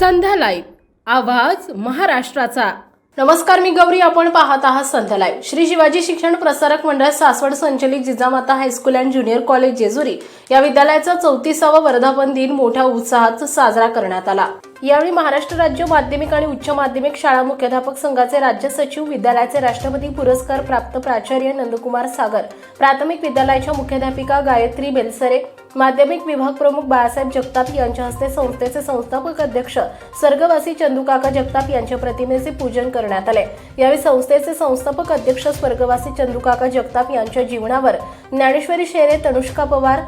संध्या live आवाज महाराष्ट्राचा. नमस्कार मी गौरी आपण पाहत आहात संध्या लाईव्ह श्री शिवाजी शिक्षण प्रसारक मंडळ सासवड संचलित Jijamata high school and junior college Jejuri या विद्यालयाचा चौतीसावा वर्धापन दिन मोठ्या उत्साहात साजरा करण्यात आला. यावेळी महाराष्ट्र राज्य माध्यमिक आणि उच्च माध्यमिक शाळा मुख्याध्यापक संघाचे राज्य सचिव विद्यालयाचे राष्ट्रपती पुरस्कार प्राप्त प्राचार्य नंदकुमार सागर प्राथमिक विद्यालयाच्या मुख्याध्यापिका गायत्री बेलसरे माध्यमिक विभाग प्रमुख बाळासाहेब जगताप यांच्या हस्ते संस्थेचे संस्थापक अध्यक्ष स्वर्गवासी चंदूकाका जगताप यांच्या प्रतिमेचे पूजन करण्यात आले. यावेळी संस्थेचे संस्थापक अध्यक्ष स्वर्गवासी चंदूकाका जगताप यांच्या जीवनावर ज्ञानेश्वरी शेरे तनुष्का पवार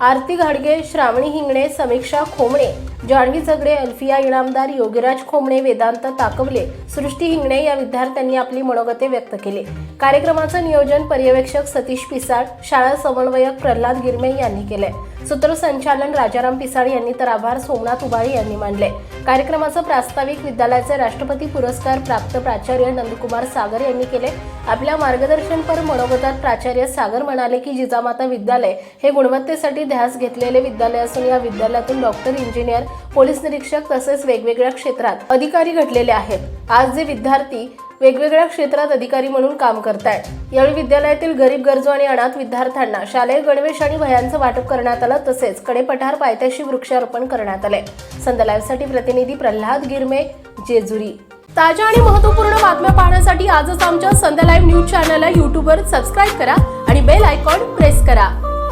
आरती घाडगे श्रावणी हिंगणे समीक्षा खोमणे जान्हवी झगडे अल्फिया इनामदार योगीराज खोमणे वेदांत ताकवले सृष्टी हिंगणे या विद्यार्थ्यांनी आपली मनोगते व्यक्त केली. कार्यक्रमाचं नियोजन पर्यवेक्षक सतीश पिसाळ शाळा समन्वयक प्रल्हाद गिरमे यांनी केले सूत्रसंचालन राजाराम पिसाळ यांनी तर आभार सोमनाथ उबाळे यांनी मानले. कार्यक्रमाचं प्रास्ताविक विद्यालयाचे राष्ट्रपती पुरस्कार प्राप्त प्राचार्य नंदकुमार सागर यांनी केले. आपल्या मार्गदर्शनपर मनोगतात प्राचार्य सागर म्हणाले की जिजामाता विद्यालय हे गुणवत्तेसाठी ध्यास घेतलेले विद्यालय असून या विद्यालयातून डॉक्टर इंजिनियर पोलीस निरीक्षक तसेच वेगवेगळ्या क्षेत्रात अधिकारी घडलेले आहेत. आज जे विद्यार्थी वेगवेगळ्या क्षेत्रात अधिकारी म्हणून काम करतायत यावेळी विद्यालयातील गरीब गरजू आणि अनाथ विद्यार्थ्यांना शालेय गणवेश आणि भयांचं वाटप करण्यात आलं तसेच कडेपठार पायथ्याशी वृक्षारोपण करण्यात आले. संत लाईव्हसाठी प्रतिनिधी प्रल्हाद गिरमे जेजुरी. ताज्या आणि महत्त्वपूर्ण बातम्या पाहण्यासाठी आजच आमच्या संध्या लाईव्ह न्यूज चॅनलला यूट्यूबवर सबस्क्राईब करा आणि बेल आयकॉन प्रेस करा.